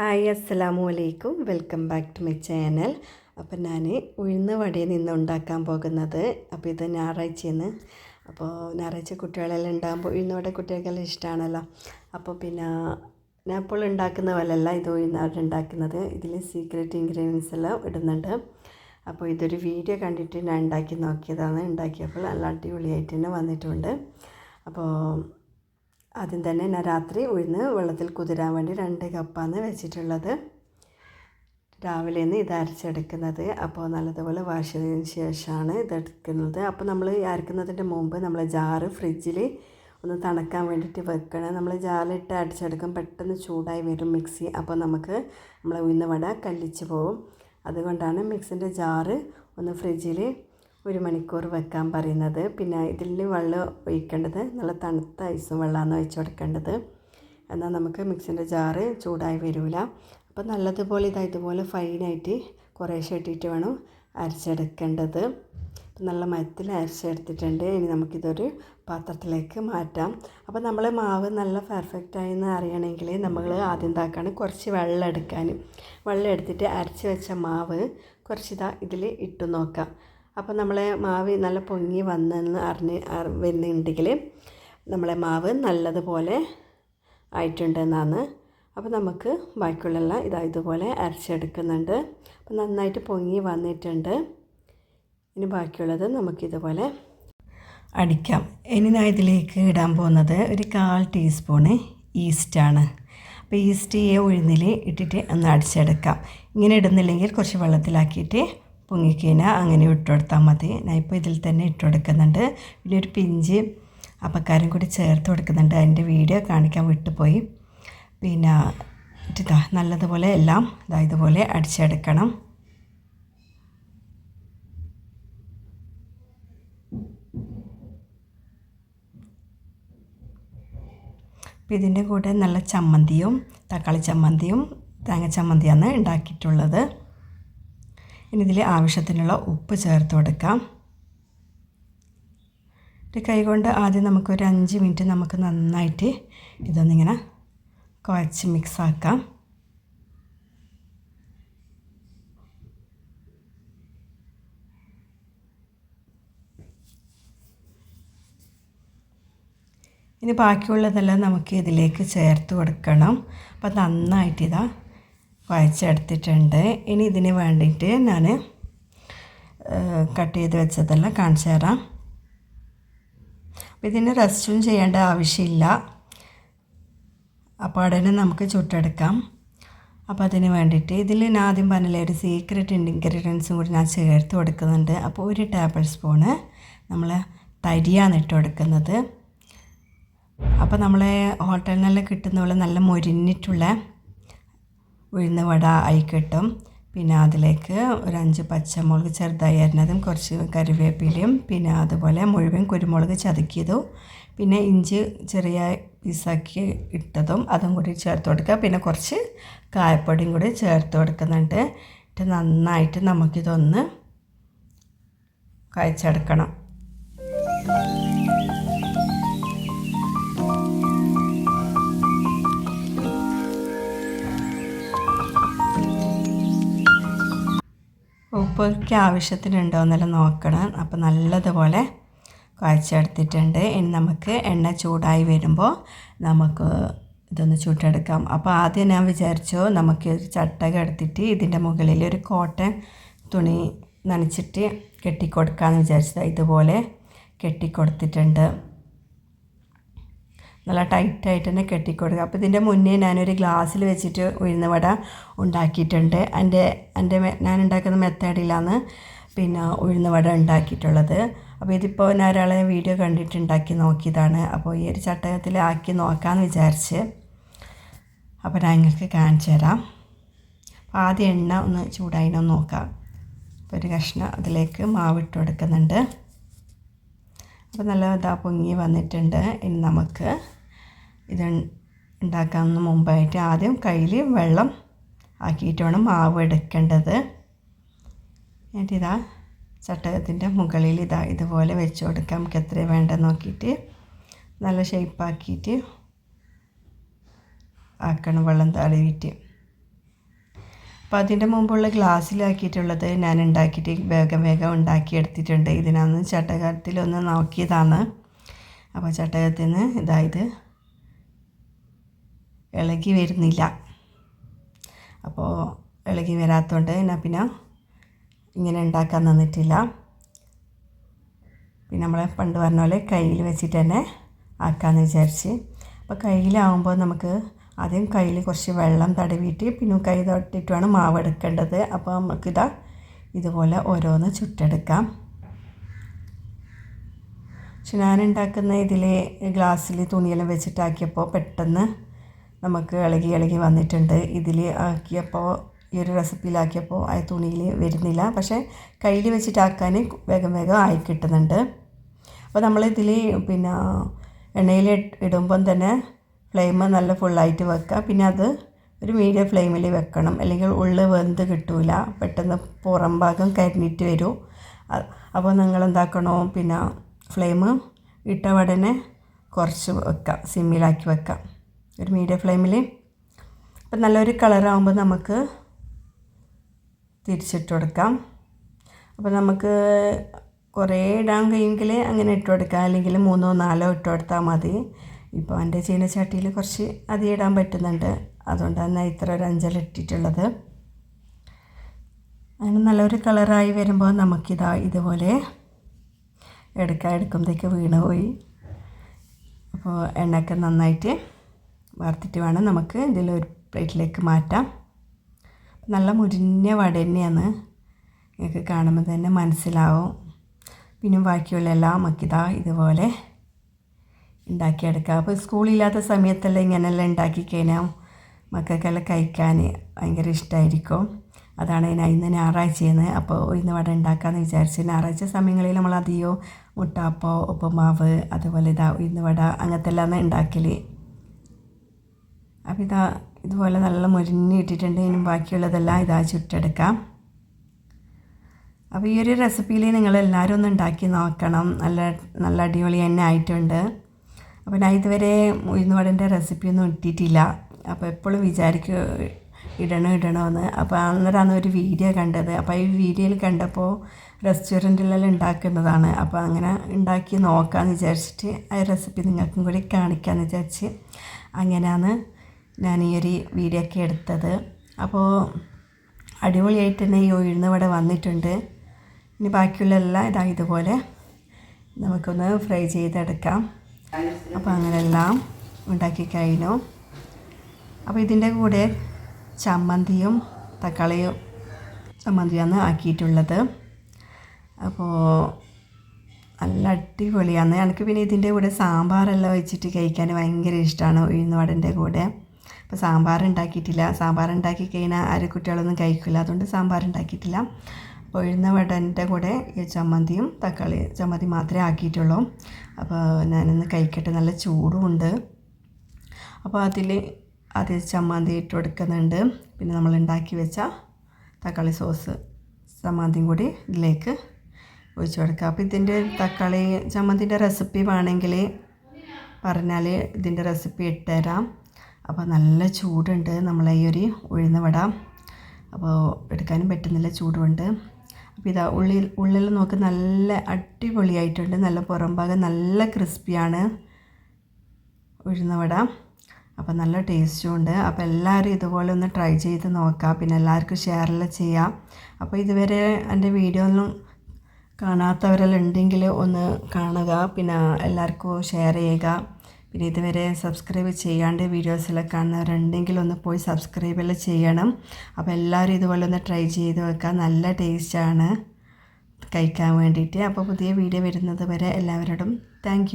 Hi അസ്സലാമു അലൈക്കും. Welcome back to my channel. അപ്പം ഞാൻ ഉഴുന്ന വടയിൽ നിന്ന് ഉണ്ടാക്കാൻ പോകുന്നത് അപ്പോൾ ഇത് ഞായറാഴ്ചയെന്ന് അപ്പോൾ ഞായറാഴ്ച കുട്ടികളെല്ലാം ഉണ്ടാകുമ്പോൾ ഉഴുന്ന വട കുട്ടികൾക്കെല്ലാം ഇഷ്ടമാണല്ലോ അപ്പോൾ പിന്നെ ഞാൻ ഇപ്പോൾ ഉണ്ടാക്കുന്ന പോലെയല്ല ഇത് ഉഴുന്ന വട ഉണ്ടാക്കുന്നത്. ഇതിൽ സീക്രട്ട് ഇൻഗ്രീഡിയൻസ് എല്ലാം ഇടുന്നുണ്ട്. അപ്പോൾ ഇതൊരു വീഡിയോ കണ്ടിട്ട് ഞാൻ ഉണ്ടാക്കി നോക്കിയതാണ്. ഉണ്ടാക്കിയപ്പോൾ നല്ല അടിപൊളിയായിട്ട് തന്നെ വന്നിട്ടുണ്ട്. അപ്പോൾ ആദ്യം തന്നെ ഞാൻ രാത്രി ഉഴുന്ന് വെള്ളത്തിൽ കുതിരാൻ വേണ്ടി രണ്ട് കപ്പാണ് വെച്ചിട്ടുള്ളത്. രാവിലെ നിന്ന് ഇത് അരച്ചെടുക്കുന്നത്. അപ്പോൾ നല്ലതുപോലെ വാഷ് ചെയ്തതിന് ശേഷമാണ് ഇതെടുക്കുന്നത് അപ്പോൾ നമ്മൾ അരക്കുന്നതിന്റെ മുമ്പ് നമ്മൾ ജാറ് ഫ്രിഡ്ജിൽ ഒന്ന് തണക്കാൻ വേണ്ടിയിട്ട് വെക്കണം. നമ്മൾ ജാറിലിട്ട് അടിച്ചെടുക്കും പെട്ടെന്ന് ചൂടായി വരും മിക്സി. അപ്പോൾ നമുക്ക് നമ്മൾ ഉഴുന്ന വട കല്ലിച്ച് പോകും അതുകൊണ്ടാണ് മിക്സിന്റെ ജാറ് ഒന്ന് ഫ്രിഡ്ജിൽ ഒരു മണിക്കൂർ വെക്കാൻ പറയുന്നത്. പിന്നെ ഇതിൽ വെള്ളം ഒഴിക്കേണ്ടത് നല്ല തണുത്ത ഐസും വെള്ളമാണ് ഒഴിച്ച് കൊടുക്കേണ്ടത്. എന്നാൽ നമുക്ക് മിക്സിന്റെ ജാറ് ചൂടായി വരില്ല അപ്പോൾ നല്ലതുപോലെ ഇതാ ഇതുപോലെ ഫൈനായിട്ട് കുറേശ്ശെ ഇട്ടിട്ട് വേണം അരച്ചെടുക്കേണ്ടത്. നല്ല മരത്തിൽ അരച്ചെടുത്തിട്ടുണ്ട്. ഇനി നമുക്കിതൊരു പാത്രത്തിലേക്ക് മാറ്റാം. അപ്പോൾ നമ്മൾ മാവ് നല്ല പെർഫെക്റ്റായി എന്ന് അറിയണമെങ്കിൽ നമ്മൾ ആദ്യം എന്താക്കാണ് കുറച്ച് വെള്ളം എടുക്കാൻ. വെള്ളം എടുത്തിട്ട് അരച്ച് വെച്ച മാവ് കുറച്ച് ഇതാ ഇതിൽ ഇട്ടു നോക്കാം. അപ്പോൾ നമ്മളെ മാവ് നല്ല പൊങ്ങി വന്നെന്ന് അറിഞ്ഞ് വരുന്നുണ്ടെങ്കിൽ നമ്മളെ മാവ് നല്ലതുപോലെ ആയിട്ടുണ്ടെന്നാണ്. അപ്പോൾ നമുക്ക് ബാക്കിയുള്ള ഇതാ ഇതുപോലെ അരച്ചെടുക്കുന്നുണ്ട്. അപ്പോൾ നന്നായിട്ട് പൊങ്ങി വന്നിട്ടുണ്ട്. ഇനി ബാക്കിയുള്ളത് നമുക്കിതുപോലെ അടിക്കാം. ഇനി ഞാൻ ഇതിലേക്ക് ഇടാൻ പോകുന്നത് ഒരു കാൽ ടീസ്പൂണ് ഈസ്റ്റാണ്. അപ്പോൾ ഈസ്റ്റ് ഈ ഉഴുന്നിൽ ഇട്ടിട്ട് ഒന്ന് അടിച്ചെടുക്കാം. ഇങ്ങനെ ഇടുന്നില്ലെങ്കിൽ കുറച്ച് വെള്ളത്തിലാക്കിയിട്ട് പൊങ്ങിക്കഴിഞ്ഞാൽ അങ്ങനെ ഇട്ട് കൊടുത്താൽ മതി. ഞാൻ ഇപ്പോൾ ഇതിൽ തന്നെ ഇട്ട് കൊടുക്കുന്നുണ്ട് പിന്നെ ഒരു പിഞ്ച് അപ്പക്കാരും കൂടി ചേർത്ത് കൊടുക്കുന്നുണ്ട്. അതിന്റെ വീഡിയോ കാണിക്കാൻ വിട്ടുപോയി. പിന്നെ ഇതാ നല്ലതുപോലെ എല്ലാം ഇതാ ഇതുപോലെ അടിച്ചെടുക്കണം. അപ്പോൾ ഇതിന്റെ കൂടെ നല്ല ചമ്മന്തിയും തക്കാളി ചമ്മന്തിയും തേങ്ങ ചമ്മന്തിയാണ് ഉണ്ടാക്കിയിട്ടുള്ളത്. ഇനി ഇതിൽ ആവശ്യത്തിനുള്ള ഉപ്പ് ചേർത്ത് കൊടുക്കാം. ഒരു കൈകൊണ്ട് ആദ്യം നമുക്കൊരു അഞ്ച് മിനിറ്റ് നമുക്ക് നന്നായിട്ട് ഇതൊന്നിങ്ങനെ കുഴച്ച് മിക്സാക്കാം ഇനി ബാക്കിയുള്ളതെല്ലാം നമുക്ക് ഇതിലേക്ക് ചേർത്ത് കൊടുക്കണം. അപ്പം നന്നായിട്ട് ഇതാ കുഴച്ചെടുത്തിട്ടുണ്ട് ഇനി ഇതിന് വേണ്ടിയിട്ട് ഞാൻ കട്ട് ചെയ്ത് വെച്ചതെല്ലാം കാണിച്ചു തരാം. അപ്പോൾ ഇതിന് റെസ്റ്റും ചെയ്യേണ്ട ആവശ്യമില്ല. അപ്പോൾ ഉടനെ നമുക്ക് ചുട്ടെടുക്കാം. അപ്പോൾ അതിന് വേണ്ടിയിട്ട് ഇതിൽ ഞാൻ ആദ്യം പറഞ്ഞില്ല ഒരു സീക്രട്ട് ഇൻഗ്രീഡിയൻസും കൂടി ഞാൻ ചേർത്ത് കൊടുക്കുന്നുണ്ട്. അപ്പോൾ ഒരു ടേബിൾ സ്പൂണ് നമ്മൾ തരിയാണ് ഇട്ട് കൊടുക്കുന്നത്. അപ്പോൾ നമ്മളെ ഹോട്ടലിൽ നിന്നെല്ലാം കിട്ടുന്ന പോലെ നല്ല മൊരിഞ്ഞിട്ടുള്ള ഉഴുന്ന് വട ആയി കിട്ടും പിന്നെ അതിലേക്ക് ഒരു അഞ്ച് പച്ചമുളക് ചെറുതായി അരിഞ്ഞതും കുറച്ച് കറിവേപ്പിലയും പിന്നെ അതുപോലെ മുഴുവൻ കുരുമുളക് ചതുക്കിയതും പിന്നെ ഇഞ്ചി ചെറിയ പീസാക്കി ഇട്ടതും അതും കൂടി ചേർത്ത് കൊടുക്കുക. പിന്നെ കുറച്ച് കായപ്പൊടിയും കൂടി ചേർത്ത് കൊടുക്കുന്നുണ്ട്. എന്നിട്ട് നന്നായിട്ട് നമുക്കിതൊന്ന് കഴിച്ചെടുക്കണം ഉപ്പൊക്കെ ആവശ്യത്തിനുണ്ടോ എന്നെല്ലാം നോക്കണം. അപ്പോൾ നല്ലതുപോലെ കുഴച്ചെടുത്തിട്ടുണ്ട്. ഇനി നമുക്ക് എണ്ണ ചൂടായി വരുമ്പോൾ നമുക്ക് ഇതൊന്ന് ചുട്ടെടുക്കാം. അപ്പോൾ ആദ്യം ഞാൻ വിചാരിച്ചു നമുക്ക് ഒരു ചട്ടക എടുത്തിട്ട് ഇതിന്റെ മുകളിൽ ഒരു കോട്ടൺ തുണി നനച്ചിട്ട് കെട്ടിക്കൊടുക്കാമെന്ന് വിചാരിച്ചത്. ഇതുപോലെ കെട്ടിക്കൊടുത്തിട്ടുണ്ട്. നല്ല ടൈറ്റായിട്ട് തന്നെ കെട്ടിക്കൊടുക്കുക. അപ്പോൾ ഇതിന്റെ മുന്നേ ഞാനൊരു ഗ്ലാസ്സിൽ വെച്ചിട്ട് ഉഴുന്ന വട ഉണ്ടാക്കിയിട്ടുണ്ട്. എന്റെ എന്റെ ഞാൻ ഉണ്ടാക്കുന്ന മെത്തേഡിലാണ് പിന്നെ ഉഴുന്ന വട ഉണ്ടാക്കിയിട്ടുള്ളത്. അപ്പോൾ ഇതിപ്പോൾ ഞാൻ ഒരാളെ വീഡിയോ കണ്ടിട്ട് ഉണ്ടാക്കി നോക്കിയതാണ്. അപ്പോൾ ഈ ഒരു ചട്ടകത്തിൽ ആക്കി നോക്കാമെന്ന് വിചാരിച്ച് അപ്പോൾ ഞാൻ നിങ്ങൾക്ക് കാണിച്ചു തരാം. അപ്പോൾ ആദ്യം എണ്ണ ഒന്ന് ചൂടായിനൊന്ന് നോക്കാം. ഒരു കഷ്ണം അതിലേക്ക് മാവിട്ട് കൊടുക്കുന്നുണ്ട്. അപ്പോൾ നല്ല ഇതാ പൊങ്ങി വന്നിട്ടുണ്ട്. ഇനി നമുക്ക് ഇത് ഉണ്ടാക്കാവുന്ന മുമ്പായിട്ട് ആദ്യം കയ്യിൽ വെള്ളം ആക്കിയിട്ട് വേണം മാവ് എടുക്കേണ്ടത്. എന്നിട്ട് ഇതാ ചട്ടകത്തിന്റെ മുകളിൽ ഇതാ ഇതുപോലെ വെച്ച് കൊടുക്കാം. നമുക്ക് എത്ര വേണ്ടെന്ന് നോക്കിയിട്ട് നല്ല ഷേപ്പാക്കിയിട്ട് ആക്കണം വെള്ളം തടവിയിട്ട് അപ്പോൾ അതിന്റെ മുമ്പുള്ള ഗ്ലാസ്സിലാക്കിയിട്ടുള്ളത് ഞാൻ ഉണ്ടാക്കിയിട്ട് വേഗം വേഗം ഉണ്ടാക്കിയെടുത്തിട്ടുണ്ട്. ഇതിനൊന്ന് ചട്ടകത്തിലൊന്ന് നോക്കിയതാണ്. അപ്പോൾ ചട്ടകത്തിൽ നിന്ന് ഇതായത് ഇളകി വരുന്നില്ല. അപ്പോൾ ഇളകി വരാത്തതുകൊണ്ട് ഞാൻ പിന്നെ ഇങ്ങനെ ഉണ്ടാക്കാൻ തന്നിട്ടില്ല പിന്നെ നമ്മളെ പണ്ട് പറഞ്ഞ പോലെ കയ്യിൽ വെച്ചിട്ട് തന്നെ ആക്കാമെന്ന് വിചാരിച്ച്. അപ്പോൾ കയ്യിലാവുമ്പോൾ നമുക്ക് ആദ്യം കയ്യിൽ കുറച്ച് വെള്ളം തടവിയിട്ട് പിന്നെ കൈ തൊട്ടിട്ട് വേണം മാവ് എടുക്കേണ്ടത്. അപ്പോൾ നമുക്കിതാ ഇതുപോലെ ഓരോന്ന് ചുട്ടെടുക്കാം. പക്ഷെ ഞാൻ ഉണ്ടാക്കുന്ന ഇതിൽ ഗ്ലാസ്സിൽ തുണിയെല്ലാം വെച്ചിട്ടാക്കിയപ്പോൾ പെട്ടെന്ന് നമുക്ക് ഇളകി ഇളകി വന്നിട്ടുണ്ട്. ഇതിൽ ആക്കിയപ്പോൾ ഈ ഒരു റെസിപ്പിയിലാക്കിയപ്പോൾ ആ തുണിയിൽ വരുന്നില്ല. പക്ഷേ കയ്യിൽ വെച്ചിട്ടാക്കാൻ വേഗം വേഗം ആയി കിട്ടുന്നുണ്ട്. അപ്പോൾ നമ്മളിതിൽ പിന്നെ എണ്ണയിൽ ഇടുമ്പം തന്നെ ഫ്ലെയിം നല്ല ഫുള്ളായിട്ട് വെക്കുക. പിന്നെ അത് ഒരു മീഡിയം ഫ്ലെയിമിൽ വെക്കണം. അല്ലെങ്കിൽ ഉള്ളിൽ വെന്ത് കിട്ടൂല. പെട്ടെന്ന് പുറം ഭാഗം കരിഞ്ഞിട്ട് വരും. അപ്പോൾ നിങ്ങൾ എന്താക്കണോ? പിന്നെ ഫ്ലെയിം ഇട്ട ഉടനെ കുറച്ച് വെക്കാം സിമ്മിലാക്കി വെക്കാം ഒരു മീഡിയം ഫ്ലെയിമിൽ. അപ്പം നല്ലൊരു കളറാകുമ്പോൾ നമുക്ക് തിരിച്ചിട്ട് കൊടുക്കാം. അപ്പോൾ നമുക്ക് കുറേ ഇടാൻ കഴിയുമെങ്കിൽ അങ്ങനെ ഇട്ട് കൊടുക്കാം. അല്ലെങ്കിൽ മൂന്നോ നാലോ ഇട്ട് കൊടുത്താൽ മതി. ഇപ്പോൾ എന്റെ ചീനച്ചട്ടിയിൽ കുറച്ച് അധികം ഇടാൻ പറ്റുന്നുണ്ട്. അതുകൊണ്ടാണ് ഇത്ര ഒരു അഞ്ചൽ ഇട്ടിട്ടുള്ളത്. അങ്ങനെ നല്ലൊരു കളറായി വരുമ്പോൾ നമുക്കിതാ ഇതുപോലെ എടുക്കാൻ എടുക്കുമ്പോഴേക്ക് വീണ് പോയി. അപ്പോൾ എണ്ണയൊക്കെ നന്നായിട്ട് വറുത്തിട്ട് വേണം നമുക്ക് ഇതിലൊരു പ്ലേറ്റിലേക്ക് മാറ്റാം. നല്ല മുരിഞ്ഞ വട തന്നെയാണ്. നിങ്ങൾക്ക് കാണുമ്പോൾ തന്നെ മനസ്സിലാവും. പിന്നെ ബാക്കിയുള്ള എല്ലാം നമുക്കിതാ ഇതുപോലെ ഉണ്ടാക്കിയെടുക്കുക. അപ്പോൾ സ്കൂളില്ലാത്ത സമയത്തെല്ലാം ഇങ്ങനെയെല്ലാം ഉണ്ടാക്കി കഴിഞ്ഞാൽ മക്കൾക്കെല്ലാം കഴിക്കാൻ ഭയങ്കര ഇഷ്ടമായിരിക്കും അതാണ് ഞാൻ ഇന്ന് ഞായറാഴ്ചയെന്ന് അപ്പോൾ ഇന്ന് വട ഉണ്ടാക്കാമെന്ന് വിചാരിച്ച് ഞായറാഴ്ച സമയങ്ങളിൽ നമ്മൾ അധികവും മുട്ടാപ്പോ ഉപ്പുമാവ് അതുപോലെ ഇതാ ഇന്ന് വട അങ്ങനത്തെ എല്ലാം ഉണ്ടാക്കൽ. അപ്പോൾ ഇതാ ഇതുപോലെ നല്ല മുരിഞ്ഞ് ഇട്ടിട്ടുണ്ട്. ഇനി ബാക്കിയുള്ളതെല്ലാം ഇതാ ചുറ്റെടുക്കാം അപ്പോൾ ഈ ഒരു റെസിപ്പിയിൽ നിങ്ങളെല്ലാവരും ഒന്ന് ഉണ്ടാക്കി നോക്കണം. നല്ല നല്ല അടിപൊളി തന്നെ ആയിട്ടുണ്ട്. അപ്പോൾ ഞാൻ ഇതുവരെ ഉഴുന്നുവടന്റെ റെസിപ്പിയൊന്നും ഇട്ടിട്ടില്ല. അപ്പോൾ എപ്പോഴും വിചാരിക്കും ഇടണോ എന്ന്. അപ്പോൾ അന്നേരമാണ് ഒരു വീഡിയോ കണ്ടത്. അപ്പോൾ ഈ വീഡിയോയിൽ കണ്ടപ്പോൾ റെസ്റ്റോറന്റിലെല്ലാം ഉണ്ടാക്കുന്നതാണ്. അപ്പോൾ അങ്ങനെ ഉണ്ടാക്കി നോക്കാമെന്ന് വിചാരിച്ചിട്ട് ആ റെസിപ്പി നിങ്ങൾക്കും കൂടി കാണിക്കാമെന്ന് വിചാരിച്ച് അങ്ങനെയാണ് ഞാൻ ഈ ഒരു വീഡിയോ ഒക്കെ എടുത്തത്. അപ്പോൾ അടിപൊളിയായിട്ട് തന്നെ ഈ ഉഴുന്നവട വന്നിട്ടുണ്ട്. ഇനി ബാക്കിയുള്ള എല്ലാം ഇതാ ഇതുപോലെ നമുക്കൊന്ന് ഫ്രൈ ചെയ്തെടുക്കാം. അപ്പോൾ അങ്ങനെയെല്ലാം ഉണ്ടാക്കി കഴിഞ്ഞു. അപ്പോൾ ഇതിന്റെ കൂടെ ചമ്മന്തിയും തക്കാളിയും ചമ്മന്തിയാണ് ആക്കിയിട്ടുള്ളത്. അപ്പോൾ നല്ല അടിപൊളിയാണ്. എനിക്ക് പിന്നെ ഇതിന്റെ കൂടെ സാമ്പാറെല്ലാം വെച്ചിട്ട് കഴിക്കാൻ ഭയങ്കര ഇഷ്ടമാണ് ഉഴുന്നുവടന്റെ കൂടെ. അപ്പോൾ സാമ്പാർ ഉണ്ടാക്കിയിട്ടില്ല സാമ്പാർ ഉണ്ടാക്കി കഴിഞ്ഞാൽ ആരും കുട്ടികളൊന്നും കഴിക്കില്ല. അതുകൊണ്ട് സാമ്പാർ ഉണ്ടാക്കിയിട്ടില്ല അപ്പോൾ ഉഴുന്ന കൂടെ ഈ ചമ്മന്തിയും തക്കാളി ചമ്മന്തി മാത്രമേ ആക്കിയിട്ടുള്ളൂ. അപ്പോൾ ഞാനിന്ന് കഴിക്കട്ടെ നല്ല ചൂടുമുണ്ട് അപ്പോൾ അതിൽ അത് ചമ്മന്തി ഇട്ട് കൊടുക്കുന്നുണ്ട്. പിന്നെ നമ്മൾ ഉണ്ടാക്കി വെച്ച തക്കാളി സോസ് ചമ്മന്തിയും കൂടി ഇതിലേക്ക് ഒഴിച്ചു കൊടുക്കുക. അപ്പോൾ ഇതിന്റെ തക്കാളി ചമ്മന്തിന്റെ റെസിപ്പി വേണമെങ്കിൽ പറഞ്ഞാൽ ഇതിന്റെ റെസിപ്പി ഇട്ടുതരാം. അപ്പോൾ നല്ല ചൂടുണ്ട് നമ്മളെ ഈ ഒരു ഉഴുന്ന വട. അപ്പോൾ എടുക്കാനും പറ്റുന്നില്ല ചൂടുണ്ട്. അപ്പോൾ ഇതാ ഉള്ളിൽ ഉള്ളിൽ നോക്ക് നല്ല അടിപൊളിയായിട്ടുണ്ട്. നല്ല പുറം ഭാഗം നല്ല ക്രിസ്പിയാണ് ഉഴുന്നവട. അപ്പോൾ നല്ല ടേസ്റ്റും ഉണ്ട്. അപ്പോൾ എല്ലാവരും ഇതുപോലെ ഒന്ന് ട്രൈ ചെയ്ത് നോക്കാം. പിന്നെ എല്ലാവർക്കും ഷെയറെല്ലാം ചെയ്യാം. അപ്പോൾ ഇതുവരെ എന്റെ വീഡിയോ ഒന്നും കാണാത്തവരെല്ലാം ഉണ്ടെങ്കിൽ ഒന്ന് കാണുക. പിന്നെ എല്ലാവർക്കും ഷെയർ ചെയ്യുക. പിന്നെ ഇതുവരെ സബ്സ്ക്രൈബ് ചെയ്യാണ്ട് വീഡിയോസിലൊക്കെ കാണുന്നവരുണ്ടെങ്കിൽ ഒന്ന് പോയി സബ്സ്ക്രൈബ് സബ്സ്ക്രൈബെല്ലാം ചെയ്യണം. അപ്പോൾ എല്ലാവരും ഇതുപോലെ ഒന്ന് ട്രൈ ചെയ്ത് വെക്കാം നല്ല ടേസ്റ്റാണ് കഴിക്കാൻ വേണ്ടിയിട്ട്. അപ്പോൾ പുതിയ വീഡിയോ വരുന്നത് വരെ എല്ലാവരോടും താങ്ക്